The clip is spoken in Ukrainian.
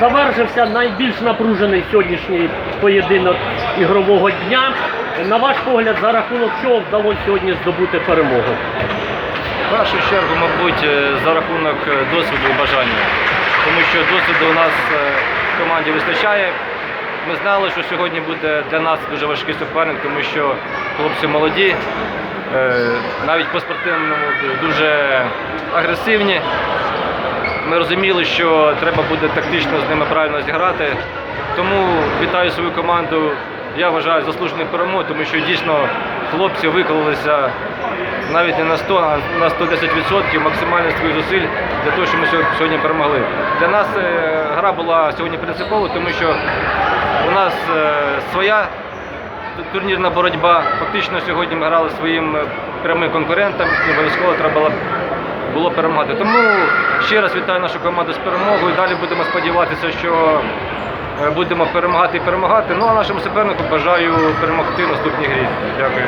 завершився найбільш напружений сьогоднішній поєдинок ігрового дня. На ваш погляд, за рахунок чого вдалося сьогодні здобути перемогу? В першу чергу, мабуть, е, за рахунок е, досвіду і бажання. Тому що досвіду у нас е, в команді вистачає. Ми знали, що сьогодні буде для нас дуже важкий суперник, тому що хлопці молоді, навіть по спортивному дуже агресивні. Ми розуміли, що треба буде тактично з ними правильно зіграти. Тому вітаю свою команду. Я вважаю заслужений перемог, тому що дійсно хлопці виклалися навіть не на 100, а на 110% максимально своїх зусиль для того, щоб ми сьогодні- перемогли. Для нас е, гра була сьогодні принциповою, тому що у нас е, своя турнірна боротьба. Фактично сьогодні ми грали своїм е, прямим конкурентам і обов'язково треба було, було перемагати. Тому ще раз вітаю нашу команду з перемогою. Далі будемо сподіватися, що е, будемо перемагати і перемагати. Ну а нашому супернику бажаю перемогти в наступній грі. Дякую.